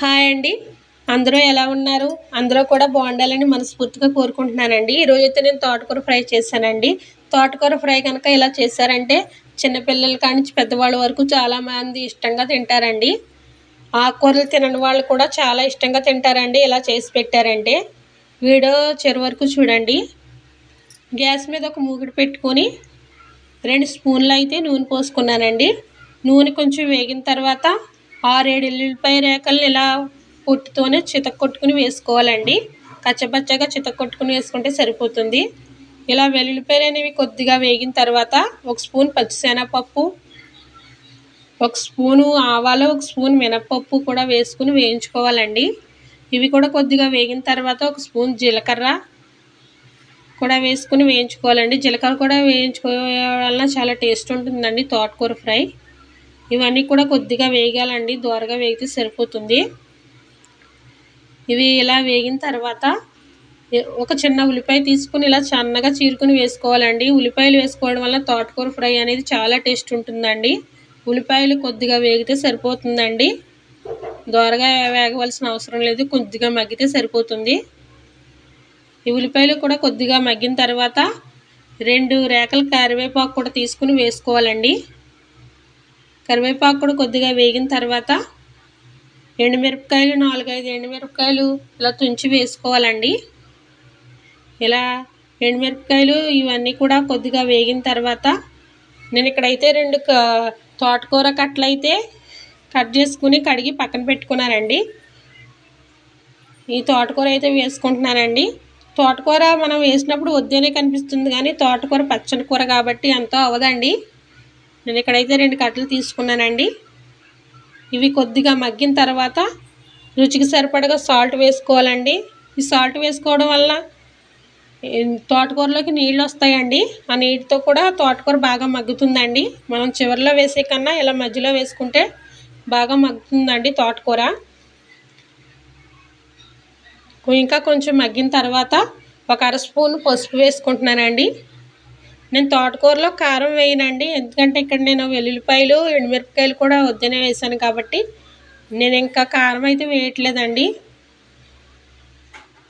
Hi అండి. అందరూ ఎలా ఉన్నారు? అందరూ కూడా బాగుండాలని మనస్ఫూర్తిగా కోరుకుంటున్నానండి. ఈరోజు అయితే నేను తోటకూర ఫ్రై చేశానండి. తోటకూర ఫ్రై కనుక ఇలా చేశారంటే చిన్నపిల్లల కానించి పెద్దవాళ్ళ వరకు చాలామంది ఇష్టంగా తింటారండి. ఆకుకూరలు తినని వాళ్ళు కూడా చాలా ఇష్టంగా తింటారండి. ఇలా చేసి పెట్టారంటే. వీడియో చివరి వరకు చూడండి. గ్యాస్ మీద ఒక మూగిడి పెట్టుకొని రెండు స్పూన్లు అయితే నూనె పోసుకున్నానండి. నూనె కొంచెం వేగిన తర్వాత ఆరేడు ఎల్లుల్లిపాయ రేకల్ని ఇలా పొట్టుతోనే చితక్కొట్టుకుని వేసుకోవాలండి. కచ్చపచ్చగా చితక్కొట్టుకుని వేసుకుంటే సరిపోతుంది. ఇలా వెల్లుల్లిపాయలు అనేవి కొద్దిగా వేగిన తర్వాత ఒక స్పూన్ పచ్చిశనగపప్పు ఒక స్పూను ఆవాలు ఒక స్పూన్ మినపప్పు కూడా వేసుకుని వేయించుకోవాలండి. ఇవి కూడా కొద్దిగా వేగిన తర్వాత ఒక స్పూన్ జీలకర్ర కూడా వేసుకుని వేయించుకోవాలండి. జీలకర్ర కూడా వేయించుకోవడం వలన చాలా టేస్ట్ ఉంటుందండి తోటకూర ఫ్రై. ఇవన్నీ కూడా కొద్దిగా వేగాలండి. దోరగా వేగితే సరిపోతుంది. ఇవి ఇలా వేగిన తర్వాత ఒక చిన్న ఉల్లిపాయ తీసుకుని ఇలా సన్నగా చీరుకుని వేసుకోవాలండి. ఉల్లిపాయలు వేసుకోవడం వల్ల తోటకూర ఫ్రై అనేది చాలా టేస్ట్ ఉంటుందండి. ఉల్లిపాయలు కొద్దిగా వేగితే సరిపోతుందండి. దోరగా వేగవలసిన అవసరం లేదు. కొద్దిగా మగ్గితే సరిపోతుంది. ఈ ఉల్లిపాయలు కూడా కొద్దిగా మగ్గిన తర్వాత రెండు రేకల కరివేపాకు కూడా తీసుకుని వేసుకోవాలండి. కరివేపాకు కూడా కొద్దిగా వేగిన తర్వాత ఎండుమిరపకాయలు నాలుగైదు ఎండుమిరపకాయలు ఇలా తుంచి వేసుకోవాలండి. ఇలా ఎండుమిరపకాయలు ఇవన్నీ కూడా కొద్దిగా వేగిన తర్వాత నేను ఇక్కడైతే రెండు తోటకూర కట్టలైతే కట్ చేసుకుని కడిగి పక్కన పెట్టుకున్నానండి. ఈ తోటకూర అయితే వేసుకుంటున్నానండి. తోటకూర మనం వేసినప్పుడు వద్దనే కనిపిస్తుంది కానీ తోటకూర పచ్చని కూర కాబట్టి ఎంతో అవదండి. నేను ఇక్కడైతే రెండు కట్టలు తీసుకున్నానండి. ఇవి కొద్దిగా మగ్గిన తర్వాత రుచికి సరిపడగా సాల్ట్ వేసుకోవాలండి. ఈ సాల్ట్ వేసుకోవడం వల్ల తోటకూరలోకి నీళ్ళు వస్తాయండి. ఆ నీటితో కూడా తోటకూర బాగా మగ్గుతుందండి. మనం చివరిలో వేసే కన్నా ఇలా మధ్యలో వేసుకుంటే బాగా మగ్గుతుందండి తోటకూర. ఇంకా కొంచెం మగ్గిన తర్వాత ఒక అర స్పూన్ పసుపు వేసుకుంటున్నానండి. నేను తోటకూరలో కారం వేయనండి. ఎందుకంటే ఇక్కడ నేను వెల్లుల్లిపాయలు ఎండుమిరపకాయలు కూడా వద్దనే వేసాను కాబట్టి నేను ఇంకా కారం అయితే వేయట్లేదండి.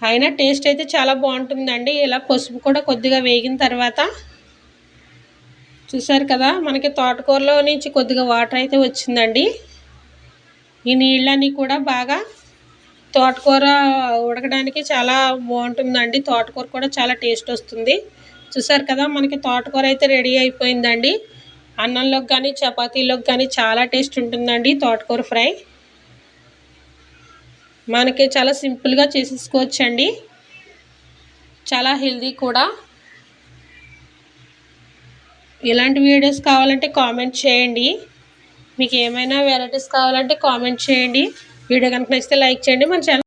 అయినా టేస్ట్ అయితే చాలా బాగుంటుందండి. ఇలా పసుపు కూడా కొద్దిగా వేగిన తర్వాత చూసారు కదా మనకి తోటకూరలో నుంచి కొద్దిగా వాటర్ అయితే వచ్చిందండి. ఈ నీళ్ళని కూడా బాగా తోటకూర ఉడకడానికి చాలా బాగుంటుందండి. తోటకూర కూడా చాలా టేస్ట్ వస్తుంది. చూసారు కదా మనకి తోటకూర అయితే రెడీ అయిపోయిందండి. అన్నంలోకి కానీ చపాతీలోకి కానీ చాలా టేస్ట్ ఉంటుందండి తోటకూర ఫ్రై. మనకి చాలా సింపుల్గా చేసేసుకోవచ్చండి. చాలా హెల్దీ కూడా. ఇలాంటి వీడియోస్ కావాలంటే కామెంట్ చేయండి. మీకు ఏమైనా వెరైటీస్ కావాలంటే కామెంట్ చేయండి. వీడియో కనుక నచ్చితే లైక్ చేయండి. మన ఛానల్